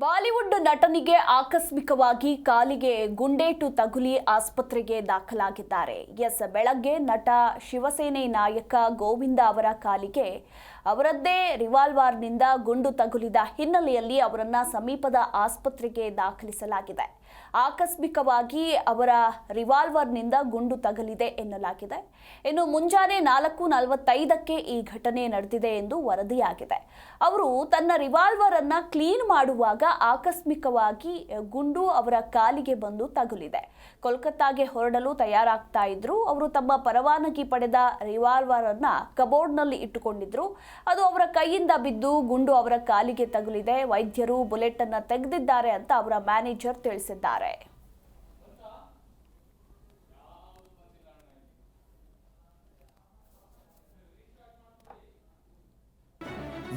Bollywood ನಟನಿಗೆ ಆಕಸ್ಮಿಕವಾಗಿ ಕಾಲಿಗೆ ಗುಂಡೇಟು ತಗುಲಿ ಆಸ್ಪತ್ರೆಗೆ ದಾಖಲಾಗಿದ್ದಾರೆ. ಎಸ್, ಬೆಳಗ್ಗೆ ನಟ ಶಿವಸೇನೆ ನಾಯಕ ಗೋವಿಂದ ಅವರ ಕಾಲಿಗೆ ಅವರದ್ದೇ ರಿವಾಲ್ವಾರ್ನಿಂದ ಗುಂಡು ತಗುಲಿದ ಹಿನ್ನೆಲೆಯಲ್ಲಿ ಅವರನ್ನ ಸಮೀಪದ ಆಸ್ಪತ್ರೆಗೆ ದಾಖಲಿಸಲಾಗಿದೆ. ಆಕಸ್ಮಿಕವಾಗಿ ಅವರ ರಿವಾಲ್ವರ್ನಿಂದ ಗುಂಡು ತಗಲಿದೆ ಎನ್ನಲಾಗಿದೆ. ಇನ್ನು ಮುಂಜಾನೆ ನಾಲ್ಕು ನಲವತ್ತೈದಕ್ಕೆ ಈ ಘಟನೆ ನಡೆದಿದೆ ಎಂದು ವರದಿಯಾಗಿದೆ. ಅವರು ತನ್ನ ರಿವಾಲ್ವರ್ ಅನ್ನ ಕ್ಲೀನ್ ಮಾಡುವಾಗ ಆಕಸ್ಮಿಕವಾಗಿ ಗುಂಡು ಅವರ ಕಾಲಿಗೆ ಬಂದು ತಗುಲಿದೆ. ಕೋಲ್ಕತ್ತಾಗೆ ಹೊರಡಲು ತಯಾರಾಗ್ತಾ ಇದ್ರು. ಅವರು ತಮ್ಮ ಪರವಾನಗಿ ಪಡೆದ ರಿವಾಲ್ವರ್ ಅನ್ನ ಕಬೋರ್ಡ್ನಲ್ಲಿ ಇಟ್ಟುಕೊಂಡಿದ್ರು. ಅದು ಅವರ ಕೈಯಿಂದ ಬಿದ್ದು ಗುಂಡು ಅವರ ಕಾಲಿಗೆ ತಗುಲಿದೆ. ವೈದ್ಯರು ಬುಲೆಟ್ ಅನ್ನ ತೆಗೆದಿದ್ದಾರೆ ಅಂತ ಅವರ ಮ್ಯಾನೇಜರ್ ತಿಳಿಸಿದ್ದಾರೆ.